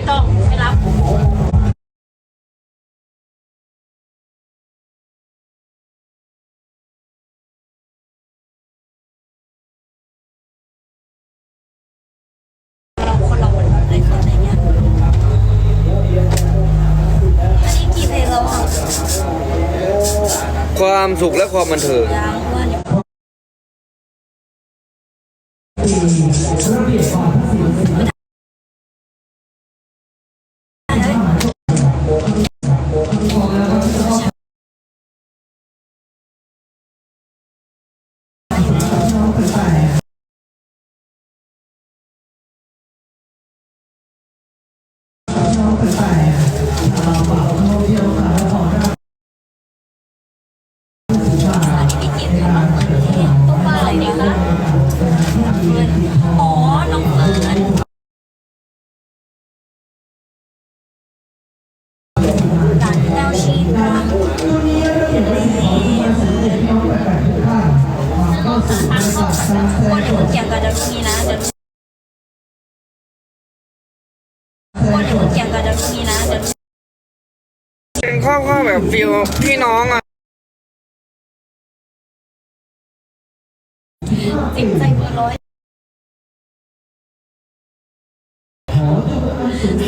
ไม่ต้องไม่รับความสุขและความบันเทิง sanctified. ก็แบบฟิลพี่น้องอะจิ๋งใจเบอร์ร้อย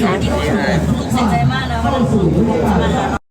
สาตลูกใส่ใจมากนะว่าจะมาหา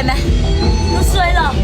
姐妹，都睡了。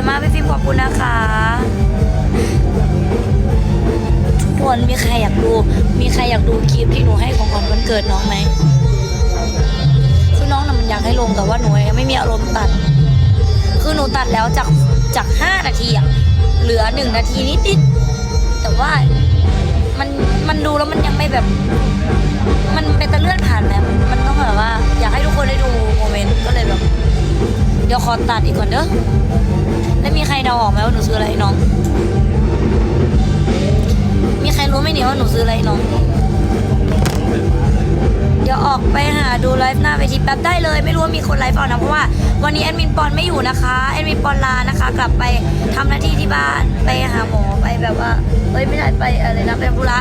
ลุคนี้สวยมากพี่ฟิล์มขอบคุณนะคะทุกคนมีใครอยากดู มีใครอยากดูคลิปที่หนูให้ของขวัญวันเกิดน้องไหมคือน้องน่ะมันอยากให้ลงแต่ว่าหนูยังไม่มีอารมณ์ตัด คือหนูตัดแล้วจากจากห้านาทีอะเหลือหนึ่งนาทีนิดๆแต่ว่ามันมันดูแล้วมันยังไม่แบบ มันเป็นตะเลื่อนผ่านแบบมันต้องแบบว่า อยากให้ทุกคนได้ดูโมเมนต์ก็เลยแบบ เดี๋ยวขอตัดอีกก่อนเด้อ แล้วมีใครเดาออกไหมว่าหนูซื้ออะไรให้น้อง มีใครรู้ไหมเนี่ยว่าหนูซื้ออะไรให้น้อง เดี๋ยวออกไปหาดูไลฟ์หน้าเวทีแป๊บได้เลย ไม่รู้ว่ามีคนไลฟ์เปล่านะเพราะว่าวันนี้แอดมินปอนไม่อยู่นะคะแอดมินปอนลานะคะ กลับไปทำหน้าที่ที่บ้านไปหาหมอไปแบบว่าเอ้ยไม่ใช่ไปอะไรนะไปธุระ